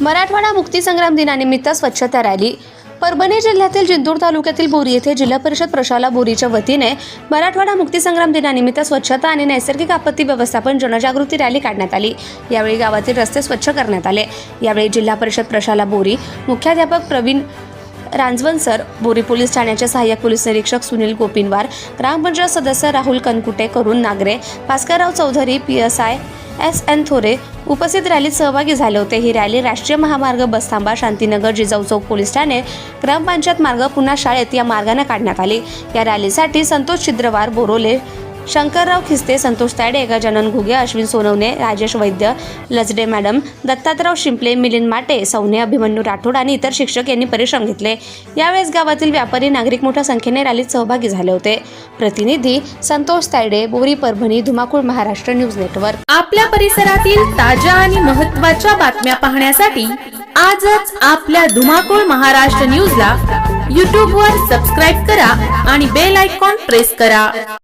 मराठवाडा मुक्तीसंग्राम दिनानिमित्त स्वच्छता रॅली. परभणी जिल्ह्यातील जिंतूर तालुक्यातील बोरी येथे जिल्हा परिषद प्रशाला बोरीच्या वतीने मराठवाडा मुक्तीसंग्राम दिनानिमित्त स्वच्छता आणि नैसर्गिक आपत्ती व्यवस्थापन जनजागृती रॅली काढण्यात आली. यावेळी गावातील रस्ते स्वच्छ करण्यात आले. यावेळी जिल्हा परिषद प्रशाला बोरी मुख्याध्यापक प्रवीण रांजवन सर बोरी पोलीस ठाण्याचे सहाय्यक पोलीस निरीक्षक सुनील गोपिनवार ग्रामपंचायत सदस्य Rahul Kankute Karun Nagare Bhaskarrao Chaudhari P S I S N Thore उपस्थित रॅलीत सहभागी झाले होते. ही रॅली राष्ट्रीय महामार्ग बसथांबा शांतीनगर जिजाऊ चौक पोलीस ठाणे ग्रामपंचायत मार्ग पुन्हा शाळेत या मार्गाने काढण्यात आली. या रॅलीसाठी संतोष छिद्रवार बोरोले शंकरराव खिस्ते संतोष तायडे गजानन घुगे अश्विन सोनवणे राजेश वैद्य लजडे मॅडम दत्तात्राव शिंपले मिलिंद माटे सौने अभिमन्यू राठोड आणि इतर शिक्षक यांनी परिश्रम घेतले. यावेळेस गावातील व्यापारी नागरिक मोठ्या संख्येने रॅलीत सहभागी झाले होते. प्रतिनिधी संतोष तायडे बोरी परभणी धुमाकूळ महाराष्ट्र न्यूज नेटवर्क. आपल्या परिसरातील ताज्या आणि महत्त्वाच्या बातम्या पाहण्यासाठी आजच आपल्या धुमाकूळ महाराष्ट्र न्यूजला यूट्यूबवर सबस्क्राईब करा आणि बेल आयकॉन प्रेस करा.